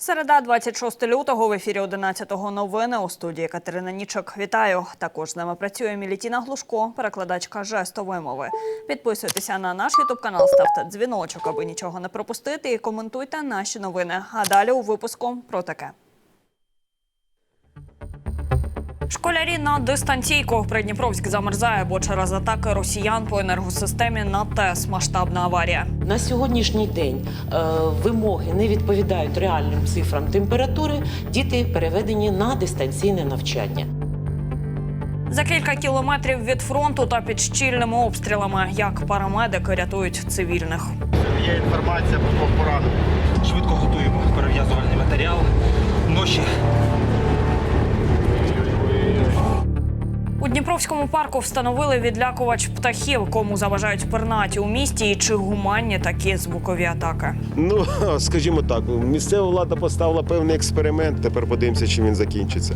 Середа, 26 лютого, в ефірі 11-го новини у студії Катерина Нічок. Вітаю. Також з нами працює Мілітіна Глушко, перекладачка жестової мови. Підписуйтеся на наш ютуб канал, ставте дзвіночок, аби нічого не пропустити, і коментуйте наші новини. А далі у випуску про таке. Школярі на дистанційку Придніпровськ замерзає, бо через атаки росіян по енергосистемі на ТЕС масштабна аварія. На сьогоднішній день е, вимоги не відповідають реальним цифрам температури. Діти переведені на дистанційне навчання. За кілька кілометрів від фронту та під щільними обстрілами, як парамедики рятують цивільних. Є інформація про поранених. Швидко готуємо перев'язувальний матеріал. Ноші. У Дніпровському парку встановили відлякувач птахів, кому заважають пернаті у місті, і чи гуманні такі звукові атаки. Ну, скажімо так, місцева влада поставила певний експеримент. Тепер подивимося, чим він закінчиться.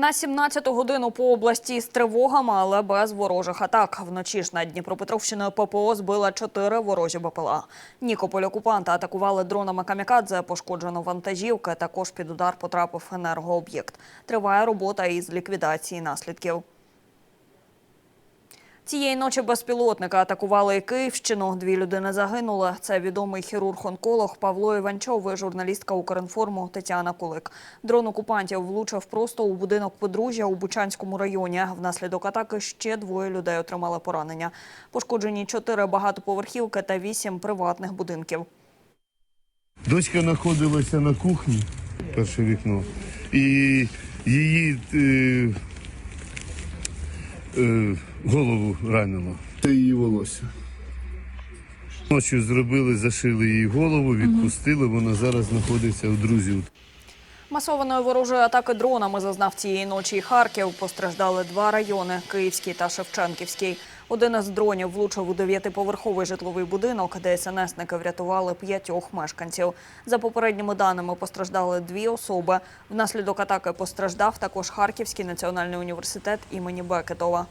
На 17-ту годину по області з тривогами, але без ворожих атак. Вночі ж над Дніпропетровщиною ППО збила чотири ворожі БПЛА. Нікополь окупанта атакували дронами камікадзе, пошкоджено вантажівки. Також під удар потрапив енергооб'єкт. Триває робота із ліквідації наслідків. Цієї ночі безпілотника атакували Київщину. Дві людини загинули. Це відомий хірург-онколог Павло Іванчов і журналістка Укрінформу Тетяна Кулик. Дрон окупантів влучив просто у будинок подружжя у Бучанському районі. Внаслідок атаки ще двоє людей отримали поранення. Пошкоджені чотири багатоповерхівки та вісім приватних будинків. Дочка знаходилася на кухні, перше вікно, і її е, е, голову ранило. Це її волосся. Ночі зробили, зашили їй голову, відпустили. Вона зараз знаходиться у друзів. Масованої ворожої атаки дронами зазнав цієї ночі і Харків. Постраждали два райони – Київський та Шевченківський. Один із дронів влучив у дев'ятиповерховий житловий будинок, де СНСники врятували п'ятьох мешканців. За попередніми даними постраждали дві особи. Внаслідок атаки постраждав також Харківський національний університет імені Бекетова.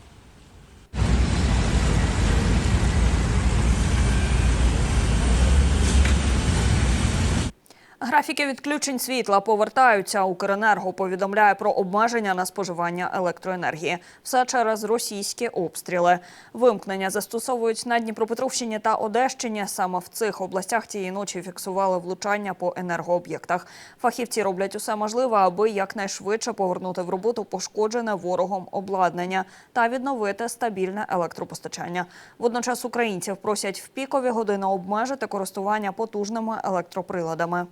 Графіки відключень світла повертаються. Укренерго повідомляє про обмеження на споживання електроенергії. Все через російські обстріли. Вимкнення застосовують на Дніпропетровщині та Одещині. Саме в цих областях цієї ночі фіксували влучання по енергооб'єктах. Фахівці роблять усе можливе, аби якнайшвидше повернути в роботу пошкоджене ворогом обладнання та відновити стабільне електропостачання. Водночас українців просять в пікові години обмежити користування потужними електроприладами.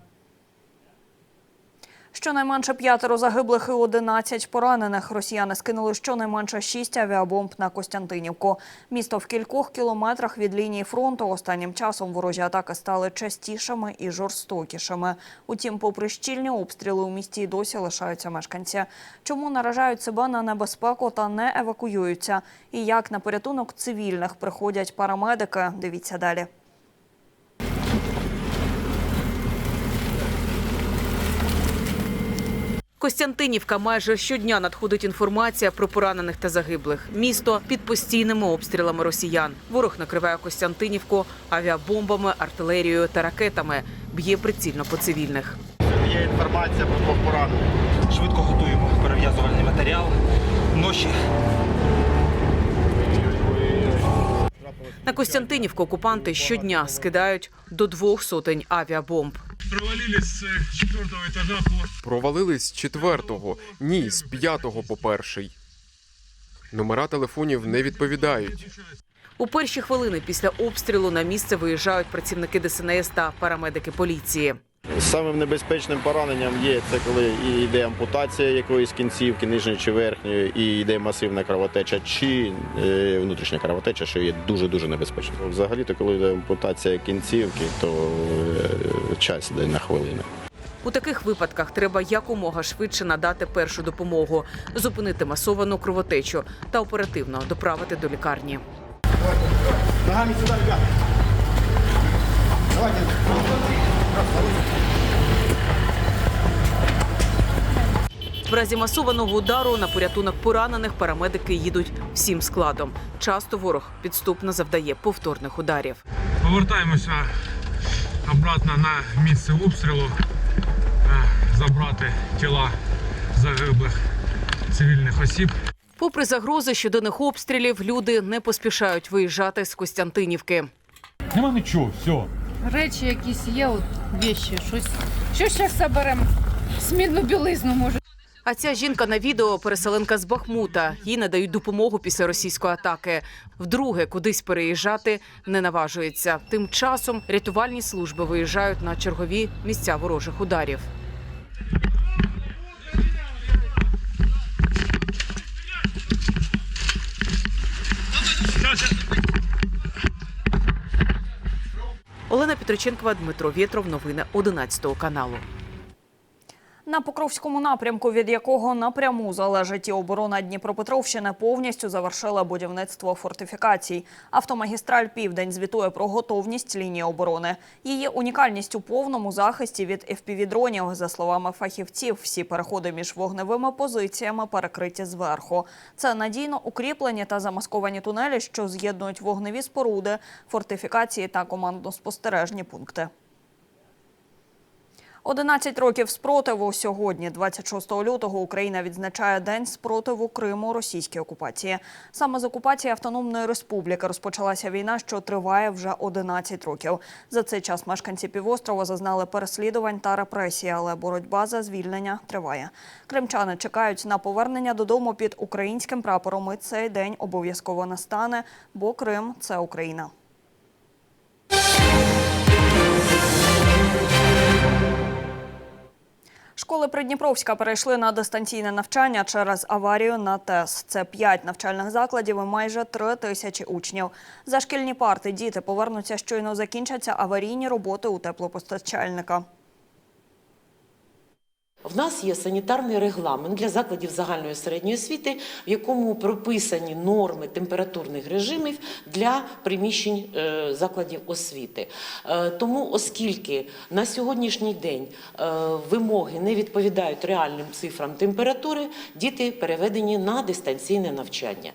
Щонайменше п'ятеро загиблих і 11 поранених. Росіяни скинули щонайменше шість авіабомб на Костянтинівку. Місто в кількох кілометрах від лінії фронту. Останнім часом ворожі атаки стали частішими і жорстокішими. Утім, попри щільні обстріли у місті й досі лишаються мешканці. Чому наражають себе на небезпеку та не евакуюються? І як на порятунок цивільних приходять парамедики? Дивіться далі. Костянтинівка майже щодня надходить інформація про поранених та загиблих. Місто під постійними обстрілами росіян. Ворог накриває Костянтинівку авіабомбами, артилерією та ракетами. Б'є прицільно по цивільних. Є інформація про двох поранених. Швидко готуємо перев'язувальний матеріал. Ноші. На Костянтинівку окупанти щодня скидають до двох сотень авіабомб. провалились с четвертого этажа Провалились з четвертого, ні, з п'ятого по перший. Номера телефонів не відповідають. У перші хвилини після обстрілу на місце виїжджають працівники ДСНС та парамедики поліції. Самим небезпечним пораненням є це коли і йде ампутація якоїсь кінцівки, нижньої чи верхньої, і йде масивна кровотеча, чи е, внутрішня кровотеча, що є дуже дуже небезпечно. Взагалі, то коли йде ампутація кінцівки, то е, час йде на хвилини. У таких випадках треба якомога швидше надати першу допомогу, зупинити масовану кровотечу та оперативно доправити до лікарні. Ногами сюди, ребята. Давайте. В разі масованого удару на порятунок поранених парамедики їдуть всім складом. Часто ворог підступно завдає повторних ударів. Повертаємося обратно на місце обстрілу, е, забрати тіла загиблих цивільних осіб. Попри загрози щоденних обстрілів, люди не поспішають виїжджати з Костянтинівки. Нема нічого, все. Речі якісь є, от вещі, щось. Що ще заберемо? Смідну білизну, може. А ця жінка на відео переселенка з Бахмута. Їй надають допомогу після російської атаки. Вдруге кудись переїжджати не наважується. Тим часом рятувальні служби виїжджають на чергові місця ворожих ударів. Олена Петриченкова, Дмитро Вєтров. Новини 11 каналу. На Покровському напрямку, від якого напряму залежить і оборона Дніпропетровщини, повністю завершила будівництво фортифікацій. Автомагістраль Південь звітує про готовність лінії оборони. Її унікальність у повному захисті від FPV-дронів. За словами фахівців, всі переходи між вогневими позиціями перекриті зверху. Це надійно укріплені та замасковані тунелі, що з'єднують вогневі споруди, фортифікації та командно-спостережні пункти. 11 років спротиву сьогодні, 26 лютого, Україна відзначає День спротиву Криму російській окупації. Саме з окупації Автономної Республіки розпочалася війна, що триває вже 11 років. За цей час мешканці півострова зазнали переслідувань та репресій, але боротьба за звільнення триває. Кримчани чекають на повернення додому під українським прапором. І цей день обов'язково настане, бо Крим це Україна. Школи Придніпровська перейшли на дистанційне навчання через аварію на ТЕС. Це п'ять навчальних закладів і майже три тисячі учнів. За шкільні парти діти повернуться щойно закінчаться аварійні роботи у теплопостачальника. В нас є санітарний регламент для закладів загальної середньої освіти, в якому прописані норми температурних режимів для приміщень е, закладів освіти. Е, Тому, оскільки на сьогоднішній день е, вимоги не відповідають реальним цифрам температури, діти переведені на дистанційне навчання.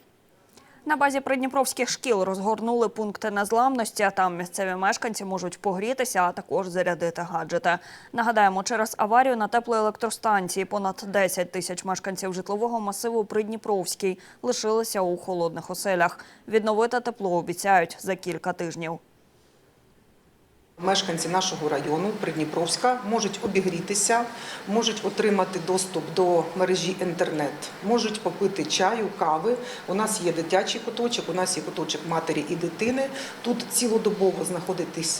На базі придніпровських шкіл розгорнули пункти незламності. Там місцеві мешканці можуть погрітися, а також зарядити гаджети. Нагадаємо, через аварію на теплоелектростанції понад 10 тисяч мешканців житлового масиву Придніпровський лишилися у холодних оселях. Відновити тепло обіцяють за кілька тижнів. Мешканці нашого району Придніпровська можуть обігрітися, можуть отримати доступ до мережі інтернет, можуть попити чаю, кави. У нас є дитячий куточок, у нас є куточок матері і дитини. Тут цілодобово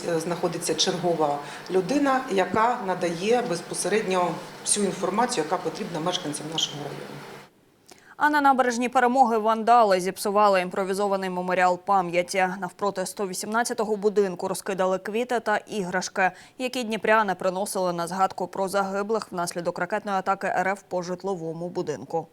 е, знаходиться чергова людина, яка надає безпосередньо всю інформацію, яка потрібна мешканцям нашого району. А на набережні перемоги вандали зіпсували імпровізований меморіал пам'яті. Навпроти 118-го будинку розкидали квіти та іграшки, які дніпряни приносили на згадку про загиблих внаслідок ракетної атаки РФ по житловому будинку.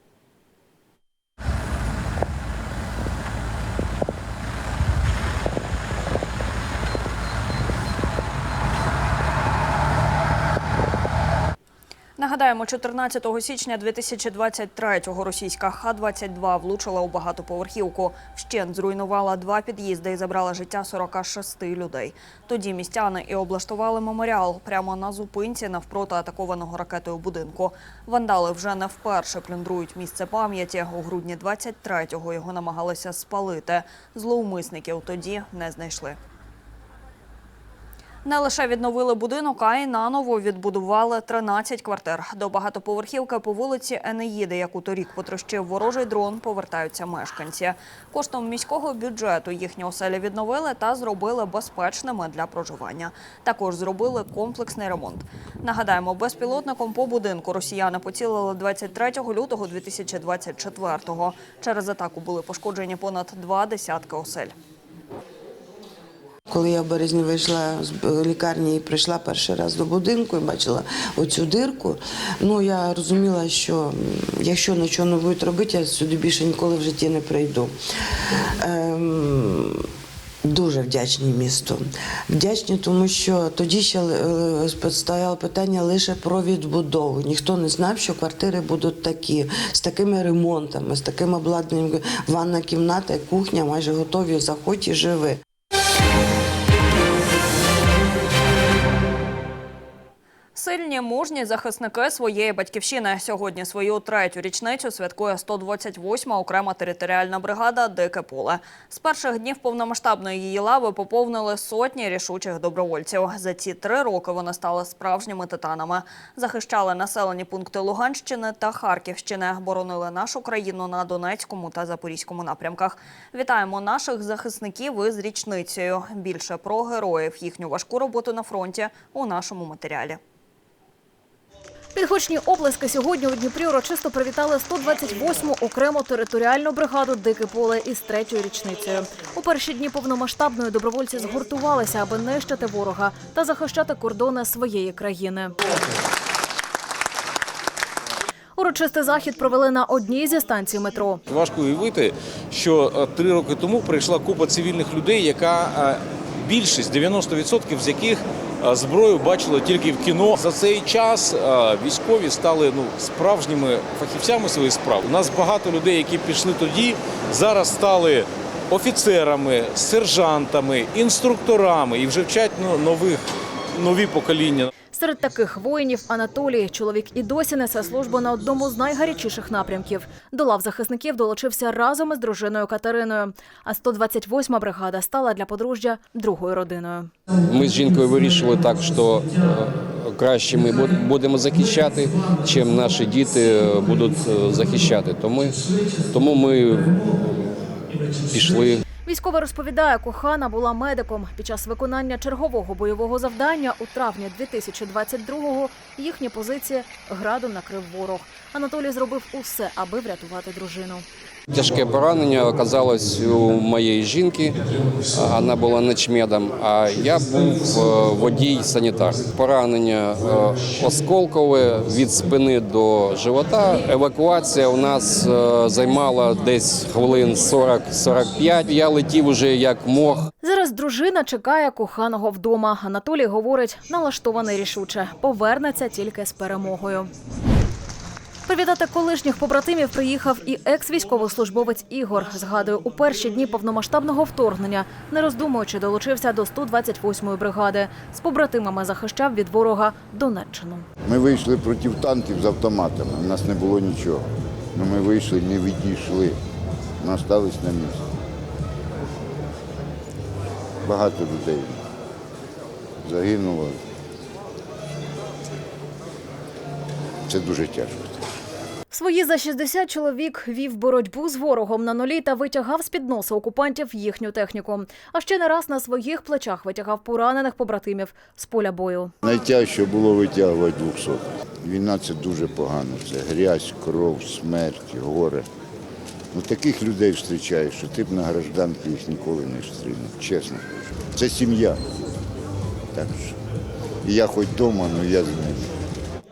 Нагадаємо, 14 січня 2023-го російська Х-22 влучила у багатоповерхівку. Вщент зруйнувала два під'їзди і забрала життя 46 людей. Тоді містяни і облаштували меморіал прямо на зупинці навпроти атакованого ракетою будинку. Вандали вже не вперше плюндрують місце пам'яті. У грудні 23-го його намагалися спалити. Зловмисників тоді не знайшли. Не лише відновили будинок, а й наново відбудували 13 квартир. До багатоповерхівки по вулиці Енеїди, яку торік потрощив ворожий дрон, повертаються мешканці. Коштом міського бюджету їхні оселі відновили та зробили безпечними для проживання. Також зробили комплексний ремонт. Нагадаємо, безпілотником по будинку росіяни поцілили 23 лютого 2024-го. Через атаку були пошкоджені понад два десятки осель. Коли я в березні вийшла з лікарні і прийшла перший раз до будинку і бачила оцю дирку, ну я розуміла, що якщо нічого не будуть робити, я сюди більше ніколи в житті не прийду. Ем, Дуже вдячні місту. Вдячні, тому що тоді ще е, стояло питання лише про відбудову. Ніхто не знав, що квартири будуть такі, з такими ремонтами, з таким обладнанням. Ванна кімната кухня майже готові. Заходь і живи. Сильні мужні захисники своєї батьківщини. Сьогодні свою третю річницю святкує 128-ма окрема територіальна бригада Дике поле. З перших днів повномасштабної її лави поповнили сотні рішучих добровольців. За ці три роки вони стали справжніми титанами. Захищали населені пункти Луганщини та Харківщини. Боронили нашу країну на Донецькому та Запорізькому напрямках. Вітаємо наших захисників із річницею. Більше про героїв їхню важку роботу на фронті у нашому матеріалі. Підгучні оплески сьогодні у Дніпрі урочисто привітали 128-му окрему територіальну бригаду Дике поле із третьою річницею. У перші дні повномасштабної добровольці згуртувалися, аби нищити ворога та захищати кордони своєї країни. Урочистий захід провели на одній зі станцій метро. Важко уявити, що е, три роки тому прийшла купа цивільних людей, яка е, більшість 90% з яких зброю бачили тільки в кіно. За цей час військові стали ну справжніми фахівцями своїх справ. У нас багато людей, які пішли тоді, зараз стали офіцерами, сержантами, інструкторами і вже вчать ну, нових нові покоління. Серед таких воїнів Анатолій, чоловік і досі несе службу на одному з найгарячіших напрямків. До лав захисників долучився разом із дружиною Катериною. А 128-ма бригада стала для подружжя другою родиною. Ми з жінкою вирішили так, що е, краще ми бу- будемо захищати, чим наші діти е, будуть е, захищати. Тому, тому ми пішли. Військовий розповідає, кохана була медиком. Під час виконання чергового бойового завдання у травні 2022-го їхні позиції градом накрив ворог. Анатолій зробив усе, аби врятувати дружину. Тяжке поранення оказалось у моєї жінки. Вона була начмедом, а я був е, водій санітар. Поранення е, осколкове від спини до живота. Евакуація у нас е, займала десь хвилин 40-45. Я летів уже як мог. Зараз дружина чекає коханого вдома. Анатолій говорить, налаштований рішуче. Повернеться тільки з перемогою. Привітати колишніх побратимів приїхав і екс-військовослужбовець Ігор. Згадує, у перші дні повномасштабного вторгнення, не роздумуючи, долучився до 128-ї бригади. З побратимами захищав від ворога Донеччину. Ми вийшли проти танків з автоматами. У нас не було нічого. Ну, ми вийшли, не відійшли. Ми остались на місці. Багато людей загинуло. Це дуже тяжко. Свої за 60 чоловік вів боротьбу з ворогом на нулі та витягав з під носа окупантів їхню техніку. А ще не раз на своїх плечах витягав поранених побратимів з поля бою. Найтяжче було витягувати 200. Війна це дуже погано. Це грязь, кров, смерть, горе. Ну, таких людей зустрічаєш, що ти б на гражданки їх ніколи не зустрінув. Чесно. Це сім'я. Так що. Я хоч вдома, але я з ними.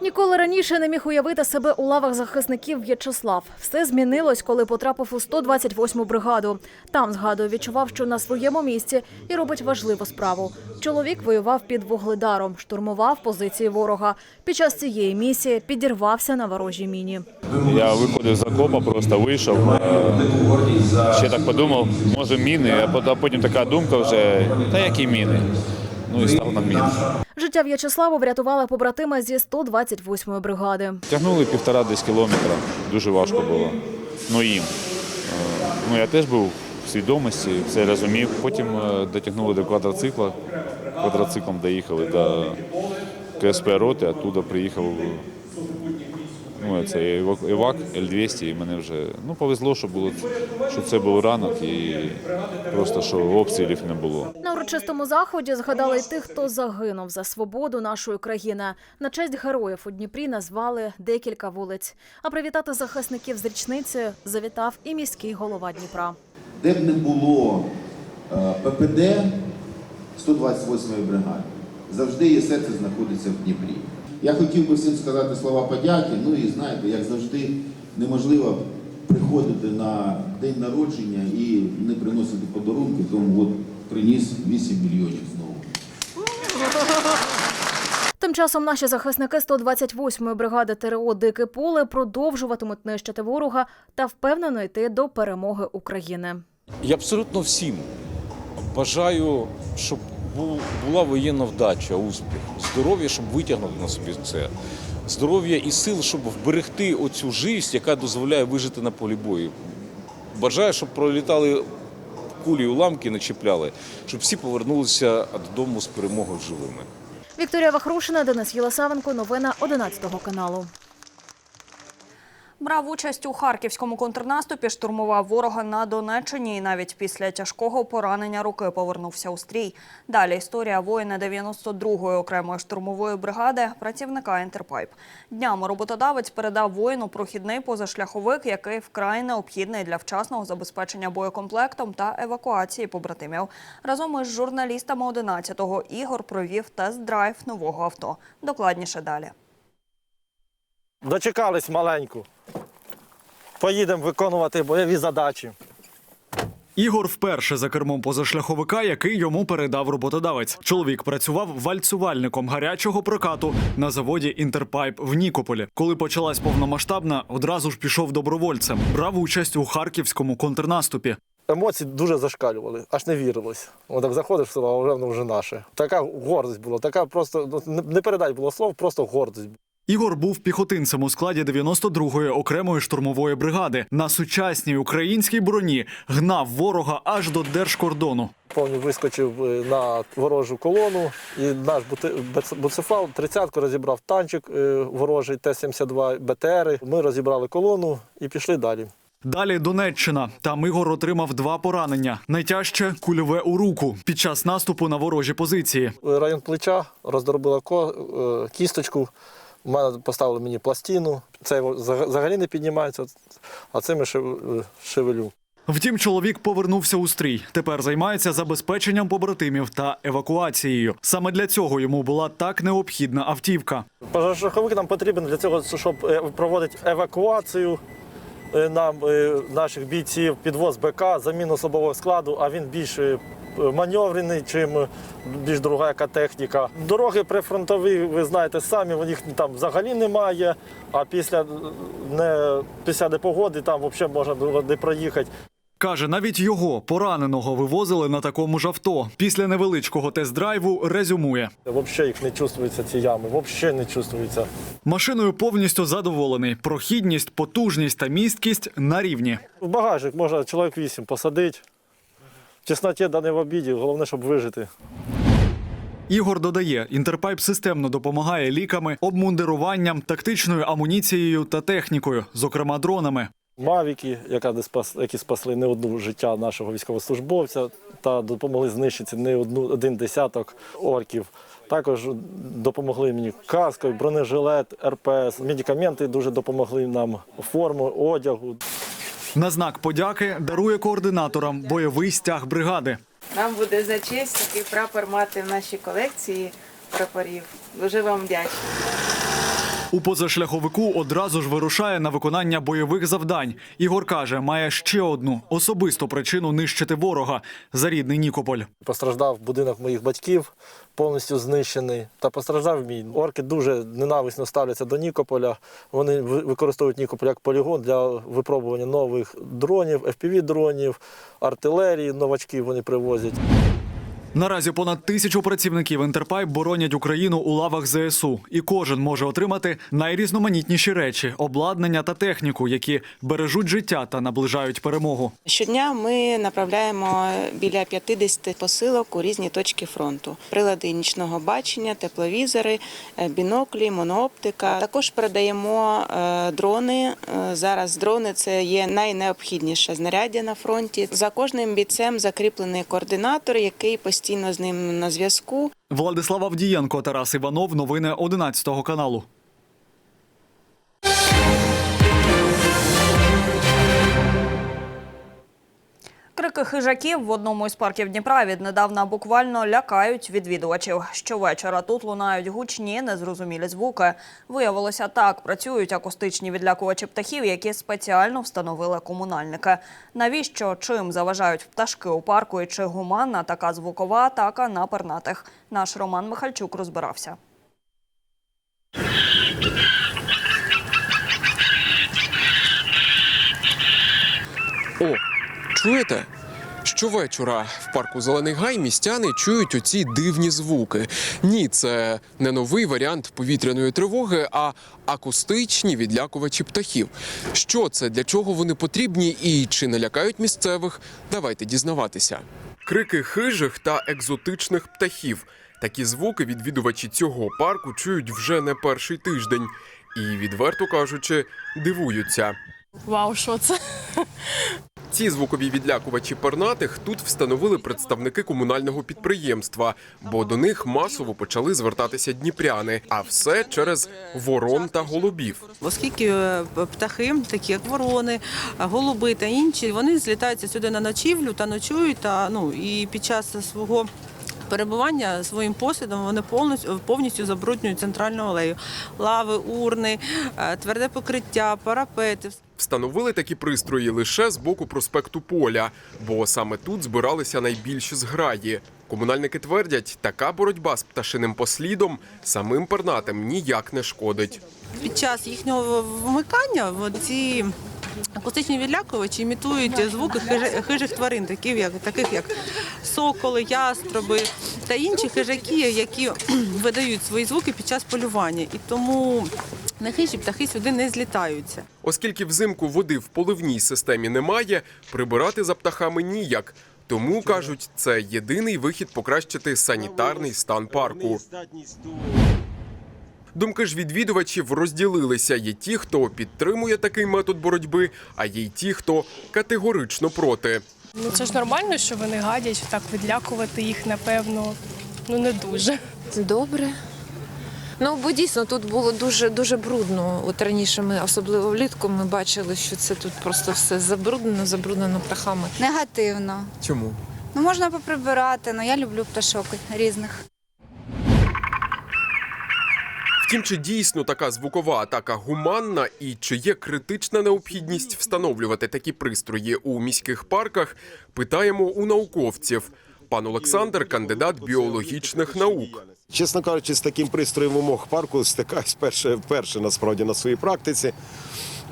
Ніколи раніше не міг уявити себе у лавах захисників В'ячеслав. Все змінилось, коли потрапив у 128-му бригаду. Там, згадує, відчував, що на своєму місці і робить важливу справу. Чоловік воював під вугледаром, штурмував позиції ворога. Під час цієї місії підірвався на ворожій міні. Я виходив з окопа, просто вийшов. Ще так подумав, може міни, а потім така думка вже, та які міни? Ну і став на міну. Життя В'ячеславу врятувала побратима зі 128-ї бригади. Тягнули півтора десь кілометра, дуже важко було. Ну їм. Е, Ну я теж був в свідомості, все розумів. Потім е, дотягнули до квадроцикла, квадроциклом доїхали до КСП роти, оттуда приїхав. Ну, це Івак- Івак Л-200, і мене вже ну, повезло, що було що це був ранок і просто що обстрілів не було. На урочистому заході згадали й тих, хто загинув за свободу нашої країни. На честь героїв у Дніпрі назвали декілька вулиць. А привітати захисників з річницею завітав і міський голова Дніпра. де б не було е, ППД 128-ї бригади, завжди її серце знаходиться в Дніпрі. Я хотів би всім сказати слова подяки. Ну і знаєте, як завжди, неможливо приходити на день народження і не приносити подарунки. Тому от приніс 8 мільйонів знову. Тим часом наші захисники 128-ї бригади ТРО Дике поле продовжуватимуть нищити ворога та впевнено йти до перемоги України. Я абсолютно всім бажаю, щоб була воєнна вдача, успіх, здоров'я, щоб витягнути на собі це. Здоров'я і сил, щоб вберегти оцю живість, яка дозволяє вижити на полі бою. Бажаю, щоб пролітали кулі, уламки не чіпляли, щоб всі повернулися додому з перемогою живими. Вікторія Вахрушина, Денис Єлисавенко. Новини 11 каналу. Брав участь у харківському контрнаступі, штурмував ворога на Донеччині і навіть після тяжкого поранення руки повернувся у стрій. Далі історія воїна 92-ї окремої штурмової бригади, працівника Інтерпайп. Днями роботодавець передав воїну прохідний позашляховик, який вкрай необхідний для вчасного забезпечення боєкомплектом та евакуації побратимів. Разом із журналістами 11-го Ігор провів тест-драйв нового авто. Докладніше далі. Дочекались маленьку. Поїдемо виконувати бойові задачі. Ігор вперше за кермом позашляховика, який йому передав роботодавець. Чоловік працював вальцювальником гарячого прокату на заводі Інтерпайп в Нікополі. Коли почалась повномасштабна, одразу ж пішов добровольцем. Брав участь у харківському контрнаступі. Емоції дуже зашкалювали, аж не вірилось. Отак заходиш в село, а вже воно вже наше. Така гордість була, така просто ну, не- передать було слов, просто гордість. Ігор був піхотинцем у складі 92-ї окремої штурмової бригади. На сучасній українській броні гнав ворога аж до держкордону. Повні вискочив е, на ворожу колону, і наш буцефал 30-ку розібрав танчик е, ворожий Т-72 БТРи. Ми розібрали колону і пішли далі. Далі Донеччина. Там Ігор отримав два поранення. Найтяжче кульове у руку під час наступу на ворожі позиції. Район плеча роздробила е, кісточку. У мене поставили мені пластину. Це взаг- взагалі не піднімається, а цим я е, шевелю. Втім, чоловік повернувся у стрій. Тепер займається забезпеченням побратимів та евакуацією. Саме для цього йому була так необхідна автівка. Пожежоховик нам потрібен для цього, щоб е, проводити евакуацію е, нам е, наших бійців, підвоз БК, заміну особового складу, а він більш е, маневрений, чим більш друга яка техніка. Дороги прифронтові, ви знаєте самі, них там взагалі немає. А після не після непогоди там взагалі можна було не проїхати. Каже, навіть його пораненого вивозили на такому ж авто. Після невеличкого тест-драйву резюмує. Взагалі їх не чувствується ці ями, взагалі не чувствується. Машиною повністю задоволений. Прохідність, потужність та місткість на рівні. В багажник можна чоловік вісім посадити. В тісноті да не в обіді, головне, щоб вижити. Ігор додає, інтерпайп системно допомагає ліками, обмундируванням, тактичною амуніцією та технікою, зокрема дронами. Мавіки, яка не спас, які спасли не одну життя нашого військовослужбовця та допомогли знищити не одну один десяток орків. Також допомогли мені каскою, бронежилет, РПС, медикаменти дуже допомогли нам форму, одягу. На знак подяки дарує координаторам бойовий стяг бригади. Нам буде за честь такий прапор мати в нашій колекції прапорів. Дуже вам вдячна. У позашляховику одразу ж вирушає на виконання бойових завдань. Ігор каже, має ще одну особисту причину нищити ворога за рідний Нікополь. Постраждав будинок моїх батьків, повністю знищений. Та постраждав мій. Орки дуже ненависно ставляться до Нікополя. Вони використовують Нікополь як полігон для випробування нових дронів, FPV-дронів, артилерії, новачків вони привозять. Наразі понад тисячу працівників Інтерпайп боронять Україну у лавах ЗСУ, і кожен може отримати найрізноманітніші речі, обладнання та техніку, які бережуть життя та наближають перемогу. Щодня ми направляємо біля 50 посилок у різні точки фронту. Прилади нічного бачення, тепловізори, е, біноклі, монооптика. Також передаємо е, дрони. Е, Зараз дрони це є найнеобхідніше знаряддя на фронті. За кожним бійцем закріплений координатор, який постійно з ним на зв'язку. Владислав Авдієнко, Тарас Іванов. Новини 11 каналу. Крики хижаків в одному із парків Дніпра віднедавна буквально лякають відвідувачів. Щовечора тут лунають гучні, незрозумілі звуки. Виявилося, так працюють акустичні відлякувачі птахів, які спеціально встановили комунальники. Навіщо чим заважають пташки у парку і чи гуманна така звукова атака на пернатих? Наш Роман Михальчук розбирався. О, чуєте? Щовечора в парку Зелений Гай містяни чують оці дивні звуки. Ні, це не новий варіант повітряної тривоги, а акустичні відлякувачі птахів. Що це, для чого вони потрібні і чи не лякають місцевих? Давайте дізнаватися. Крики хижих та екзотичних птахів. Такі звуки відвідувачі цього парку чують вже не перший тиждень. І, відверто кажучи, дивуються. Вау, що це? Ці звукові відлякувачі пернатих тут встановили представники комунального підприємства, бо до них масово почали звертатися дніпряни, а все через ворон та голубів. Оскільки е, птахи, такі як ворони, голуби та інші, вони злітаються сюди на ночівлю та ночують. Та ну і під час свого перебування своїм послідом вони повністю повністю забруднюють центральну алею. Лави, урни, е, тверде покриття, парапети. Встановили такі пристрої лише з боку проспекту Поля, бо саме тут збиралися найбільші зграї. Комунальники твердять, така боротьба з пташиним послідом самим пернатим ніяк не шкодить. Під час їхнього вмикання ці акустичні відлякувачі імітують звуки хижи- хижих тварин, таких як, таких як соколи, ястроби та інші хижаки, які видають свої звуки під час полювання. І тому на хижі птахи сюди не злітаються. Оскільки взимку води в поливній системі немає, прибирати за птахами ніяк. Тому кажуть, це єдиний вихід покращити санітарний стан парку. Думки ж відвідувачів розділилися. Є ті, хто підтримує такий метод боротьби, а є й ті, хто категорично проти. Ну це ж нормально, що вони гадять, так відлякувати їх, напевно, ну не дуже. Це добре. Ну, бо дійсно тут було дуже дуже брудно. От раніше ми, особливо влітку, ми бачили, що це тут просто все забруднено, забруднено птахами. Негативно. Чому? Ну можна поприбирати, але я люблю пташок різних. Втім, чи дійсно така звукова атака гуманна і чи є критична необхідність встановлювати такі пристрої у міських парках, питаємо у науковців. Пан Олександр кандидат біологічних наук. Чесно кажучи, з таким пристроєм вимог парку стикаюсь перше, вперше насправді на своїй практиці.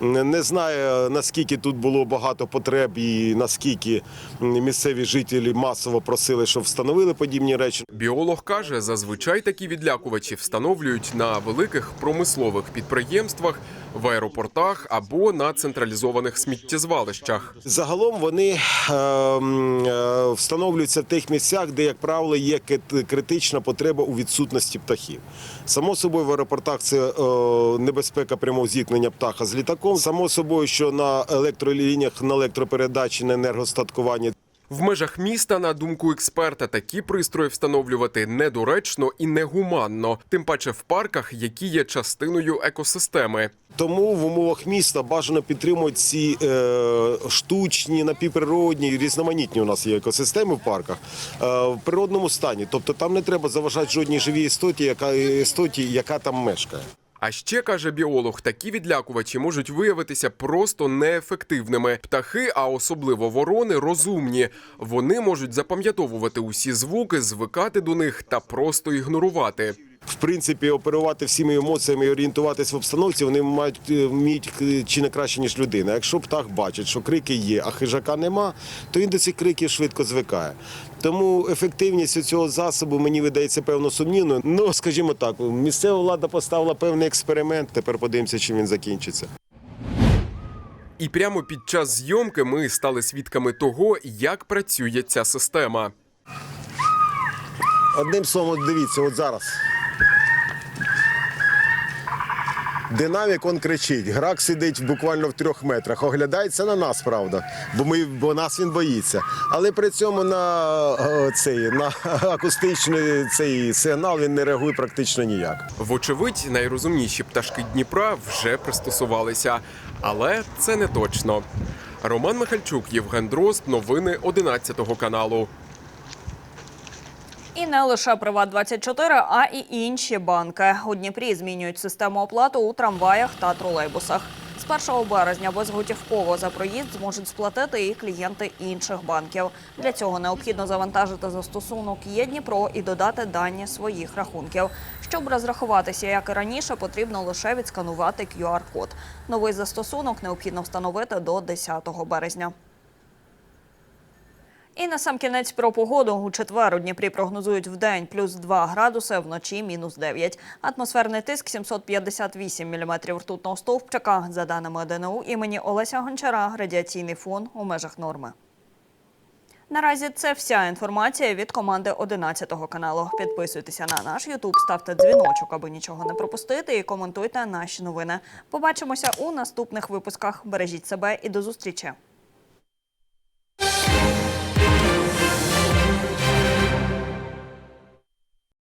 Не знаю, наскільки тут було багато потреб і наскільки місцеві жителі масово просили, щоб встановили подібні речі. Біолог каже, зазвичай такі відлякувачі встановлюють на великих промислових підприємствах, в аеропортах або на централізованих сміттєзвалищах. Загалом вони е, е, встановлюються в тих місцях, де, як правило, є критична потреба у відсутності птахів. Само собою, в аеропортах це е, небезпека прямого зіткнення птаха з літаком. Само собою, що на електролініях, на електропередачі, на енергостаткуванні В межах міста, на думку експерта, такі пристрої встановлювати недоречно і негуманно, тим паче в парках, які є частиною екосистеми. Тому в умовах міста бажано підтримувати ці е, штучні, напівприродні, різноманітні у нас є екосистеми в парках е, в природному стані. Тобто там не треба заважати жодній живій істоті, яка істоті, яка там мешкає. А ще каже біолог, такі відлякувачі можуть виявитися просто неефективними. Птахи, а особливо ворони, розумні. Вони можуть запам'ятовувати усі звуки, звикати до них та просто ігнорувати. В принципі, оперувати всіми емоціями і орієнтуватись в обстановці вони мають е, вміють е, чи не краще, ніж людина. Якщо птах бачить, що крики є, а хижака нема, то він до цих криків швидко звикає. Тому ефективність цього засобу мені видається певно сумнівною. Ну, скажімо так, місцева влада поставила певний експеримент. Тепер подивимося, чим він закінчиться. І прямо під час зйомки ми стали свідками того, як працює ця система. Одним словом, дивіться, от зараз. Динамік он кричить. Грак сидить буквально в трьох метрах. Оглядається на нас, правда, бо ми бо нас він боїться. Але при цьому на е, цей на акустичний цей сигнал він не реагує практично ніяк. Вочевидь, найрозумніші пташки Дніпра вже пристосувалися, але це не точно. Роман Михальчук, Євген Дрозд. Новини 11 каналу. І не лише Приват 24 а і інші банки. У Дніпрі змінюють систему оплати у трамваях та тролейбусах. З 1 березня безготівково за проїзд зможуть сплатити і клієнти інших банків. Для цього необхідно завантажити застосунок «Є Дніпро» і додати дані своїх рахунків. Щоб розрахуватися, як і раніше, потрібно лише відсканувати QR-код. Новий застосунок необхідно встановити до 10 березня. І на сам кінець про погоду. У четвер у Дніпрі прогнозують в день плюс 2 градуси, вночі мінус 9. Атмосферний тиск 758 міліметрів ртутного стовпчика. За даними ДНУ імені Олеся Гончара, радіаційний фон у межах норми. Наразі це вся інформація від команди 11 каналу. Підписуйтеся на наш Ютуб, ставте дзвіночок, аби нічого не пропустити, і коментуйте наші новини. Побачимося у наступних випусках. Бережіть себе і до зустрічі.